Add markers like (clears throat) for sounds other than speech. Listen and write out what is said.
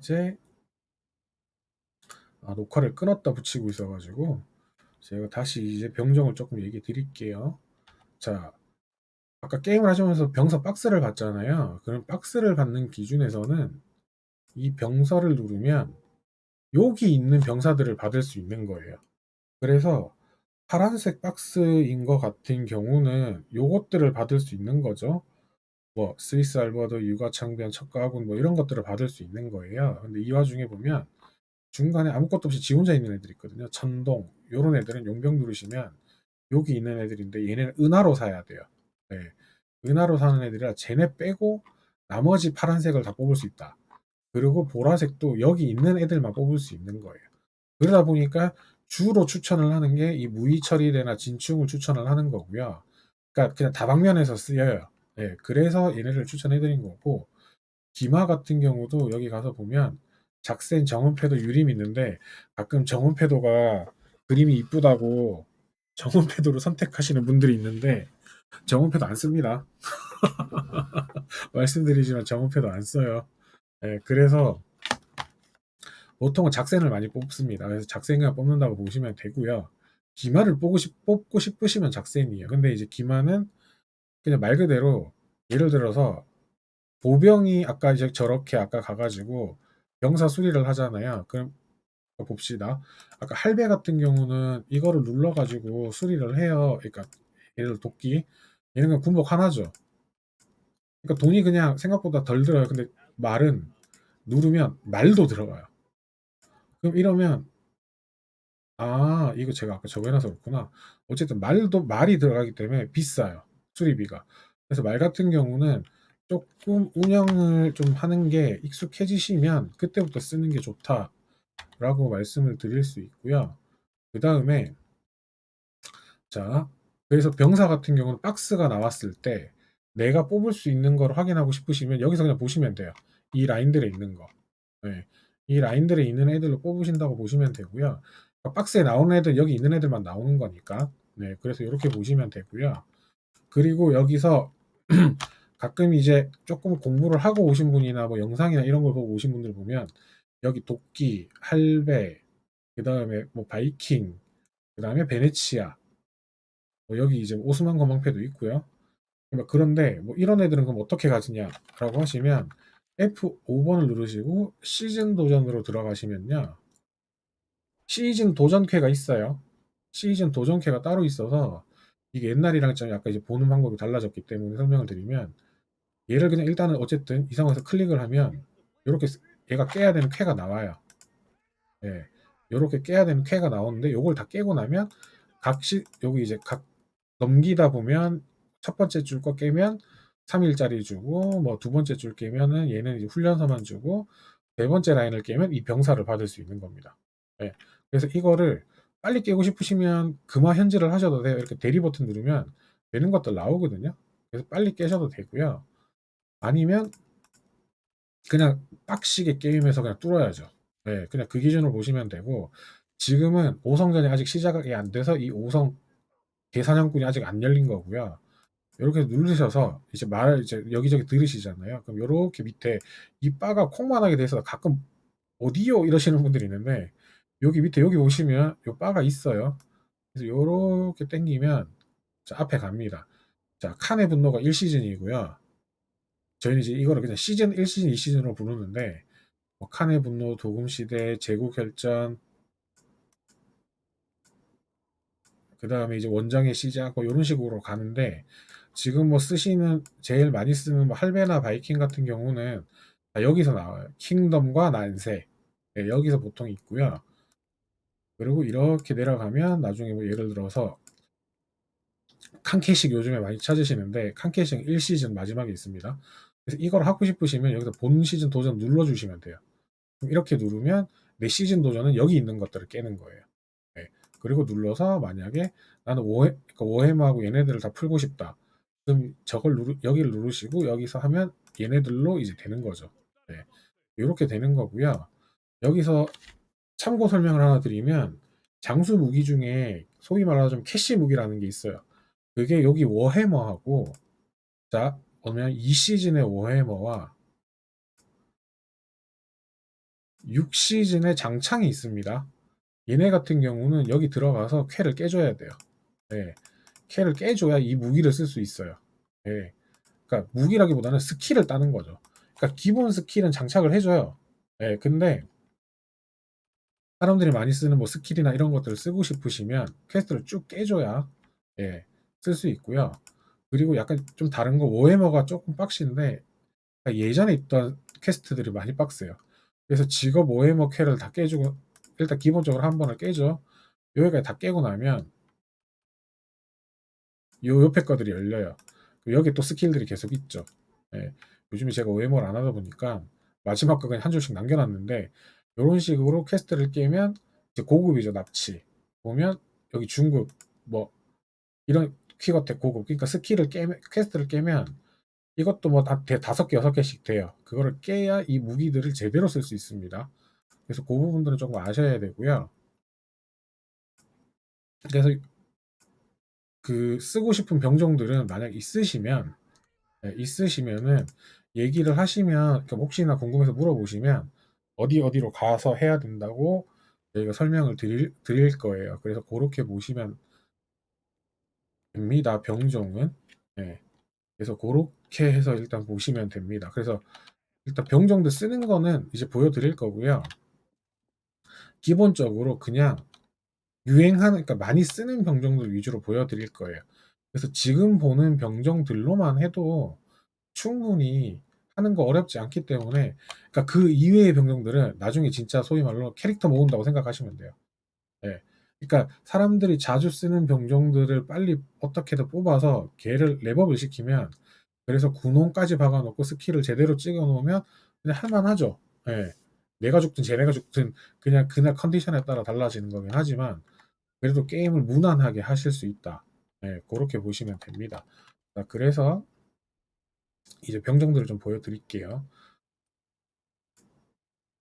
이제 아, 녹화를 끊었다 붙이고 있어가지고 제가 다시 이제 병정을 조금 얘기 드릴게요. 자, 아까 게임을 하시면서 병사 박스를 봤잖아요. 그럼 박스를 받는 기준에서는 이 병사를 누르면 여기 있는 병사들을 받을 수 있는 거예요. 그래서 파란색 박스인 것 같은 경우는 요것들을 받을 수 있는 거죠. 뭐 스위스 알바도 육아 창변 척가군 뭐 이런 것들을 받을 수 있는 거예요. 근데 이 와중에 보면 중간에 아무것도 없이 지 혼자 있는 애들 있거든요. 천동 요런 애들은 용병 누르시면 여기 있는 애들인데 얘네는 은하로 사야 돼요. 네. 은하로 사는 애들이라 쟤네 빼고 나머지 파란색을 다 뽑을 수 있다. 그리고 보라색도 여기 있는 애들만 뽑을 수 있는 거예요. 그러다 보니까 주로 추천을 하는 게 이 무의 처리대나 진충을 추천을 하는 거고요. 그러니까 그냥 다방면에서 쓰여요. 네, 그래서 얘네를 추천해드린 거고 기마 같은 경우도 여기 가서 보면 작센 정원패도 유림이 있는데 가끔 정원패도가 그림이 이쁘다고 정원패도로 (laughs) 선택하시는 분들이 있는데 정원패도 안 씁니다. (laughs) 말씀드리지만 정원패도 안 써요. 네, 그래서 보통은 작센을 많이 뽑습니다. 그래서 작센을 뽑는다고 보시면 되고요. 기마를 뽑고, 싶, 뽑고 싶으시면 작센이에요. 근데 이제 기마는 그냥 말 그대로 예를 들어서 보병이 아까 이제 저렇게 아까 가가지고 병사 수리를 하잖아요. 그럼 봅시다. 아까 할배 같은 경우는 이거를 눌러가지고 수리를 해요. 그러니까 예를 들어 도끼 얘는 그냥 군복 하나죠. 그러니까 돈이 그냥 생각보다 덜 들어요. 근데 말은 누르면 말도 들어가요. 그럼 이러면 아 이거 제가 아까 해놔서 그렇구나. 어쨌든 말도 말이 들어가기 때문에 비싸요. 수리비가. 그래서 말 같은 경우는 조금 운영을 좀 하는 게 익숙해지시면 그때부터 쓰는 게 좋다라고 말씀을 드릴 수 있고요. 그 다음에 자 그래서 병사 같은 경우는 박스가 나왔을 때 내가 뽑을 수 있는 걸 확인하고 싶으시면 여기서 그냥 보시면 돼요. 이 라인들에 있는 거. 네. 이 라인들에 있는 애들로 뽑으신다고 보시면 되고요. 박스에 나오는 애들 여기 있는 애들만 나오는 거니까. 네. 그래서 이렇게 보시면 되고요. 그리고 여기서 (clears throat) 가끔 이제 조금 공부를 하고 오신 분이나 뭐 영상이나 이런 걸 보고 오신 분들 보면 여기 도끼, 할배, 그 다음에 뭐 바이킹, 그 다음에 베네치아, 뭐 여기 이제 오스만 건방패도 있고요. 그런데 뭐 이런 애들은 그럼 어떻게 가지냐라고 하시면 F5번을 누르시고 시즌 도전으로 들어가시면요. 시즌 도전캐가 있어요. 시즌 도전캐가 따로 있어서 이게 옛날이랑 좀 약간 이제 보는 방법이 달라졌기 때문에 설명을 드리면 얘를 그냥 일단은 어쨌든 이 상황에서 클릭을 하면 이렇게 얘가 깨야 되는 쾌가 나와요. 예. 이렇게 깨야 되는 쾌가 나오는데 요걸 다 깨고 나면 각시 여기 이제 각 넘기다 보면 첫 번째 줄 거 깨면 3일짜리 주고 뭐 두 번째 줄 깨면은 얘는 이제 훈련서만 주고 네 번째 라인을 깨면 이 병사를 받을 수 있는 겁니다. 예. 그래서 이거를 빨리 깨고 싶으시면 금화 현질을 하셔도 돼요. 이렇게 대리 버튼 누르면 되는 것들 나오거든요. 그래서 빨리 깨셔도 되고요. 아니면 그냥 빡시게 게임에서 그냥 뚫어야죠. 네, 그냥 그 기준으로 보시면 되고 지금은 5성전이 아직 시작이 안 돼서 이 5성 계산형꾼이 아직 안 열린 거고요. 이렇게 누르셔서 이제 말 이제 여기저기 들으시잖아요. 그럼 이렇게 밑에 이 바가 콩만하게 돼서 가끔 어디요 이러시는 분들이 있는데 여기 밑에 여기 보시면 이 바가 있어요. 그래서 이렇게 당기면 자, 앞에 갑니다. 자 칸의 분노가 1시즌이고요. 저희는 이제 이거를 그냥 시즌 1시즌 2시즌으로 부르는데 뭐 칸의 분노, 도금시대, 제국혈전 그 다음에 이제 원정의 시작 뭐 이런 식으로 가는데 지금 뭐 쓰시는 제일 많이 쓰는 뭐 할배나 바이킹 같은 경우는 여기서 나와요. 킹덤과 난세 네, 여기서 보통 있고요. 그리고 이렇게 내려가면 나중에 뭐 예를 들어서 칸캐식 요즘에 많이 찾으시는데 칸캐식 1시즌 마지막에 있습니다. 그래서 이걸 하고 싶으시면 여기서 본 시즌 도전 눌러주시면 돼요. 이렇게 누르면 내 시즌 도전은 여기 있는 것들을 깨는 거예요. 네. 그리고 눌러서 만약에 나는 그러니까 오해마하고 얘네들을 다 풀고 싶다. 그럼 저걸 누르, 여기를 누르시고 여기서 하면 얘네들로 이제 되는 거죠. 네. 이렇게 되는 거고요. 여기서 참고 설명을 하나 드리면 장수 무기 중에 소위 말하자면 캐시 무기라는 게 있어요. 그게 여기 워해머하고 자 보면 이 시즌의 워해머와 6시즌에 장창이 있습니다. 얘네 같은 경우는 여기 들어가서 쾌를 깨줘야 돼요. 예. 쾌를 깨줘야 이 무기를 쓸 수 있어요. 예. 그러니까 무기라기보다는 스킬을 따는 거죠. 그러니까 기본 스킬은 장착을 해줘요. 예. 근데 사람들이 많이 쓰는 뭐 스킬이나 이런 것들을 쓰고 싶으시면 퀘스트를 쭉 깨줘야 예, 쓸 수 있고요. 그리고 약간 좀 다른 거 워해머가 조금 빡신데 그러니까 예전에 있던 퀘스트들이 많이 빡세요. 그래서 직업 워해머 퀘를 다 깨주고 일단 기본적으로 한 번을 깨죠. 여기까지 다 깨고 나면 요 옆에 거들이 열려요. 여기 또 스킬들이 계속 있죠. 예, 요즘에 제가 OMO를 안 하다 보니까 마지막 거 그냥 한 줄씩 남겨놨는데 이런 식으로 퀘스트를 깨면 이제 고급이죠 납치. 보면 여기 중급 뭐 이런 퀴거텍 고급 그러니까 스킬을 깨면 퀘스트를 깨면 이것도 뭐 다, 다섯 개 여섯 개씩 돼요. 그거를 깨야 이 무기들을 제대로 쓸 수 있습니다. 그래서 그 부분들은 조금 아셔야 되고요. 그래서 그 쓰고 싶은 병종들은 만약 있으시면 네, 있으시면은 얘기를 하시면 그러니까 혹시나 궁금해서 물어보시면 어디 어디로 가서 해야 된다고 저희가 설명을 드릴, 드릴 거예요. 그래서 그렇게 보시면 됩니다. 병종은 네. 그래서 그렇게 해서 일단 보시면 됩니다. 그래서 일단 병종들 쓰는 거는 이제 보여드릴 거고요. 기본적으로 그냥 유행하는 그러니까 많이 쓰는 병종들 위주로 보여드릴 거예요. 그래서 지금 보는 병종들로만 해도 충분히 하는 거 어렵지 않기 때문에 그러니까 그 이외의 병종들은 나중에 진짜 소위 말로 캐릭터 모은다고 생각하시면 돼요. 예. 그러니까 사람들이 자주 쓰는 병종들을 빨리 어떻게든 뽑아서 걔를 랩업을 시키면 그래서 군홍까지 박아놓고 스킬을 제대로 찍어 놓으면 그냥 할만하죠. 예. 내가 죽든 쟤네가 죽든 그냥 그날 컨디션에 따라 달라지는 거긴 하지만 그래도 게임을 무난하게 하실 수 있다. 예, 그렇게 보시면 됩니다. 자, 그래서 이제 병정들을 좀 보여드릴게요.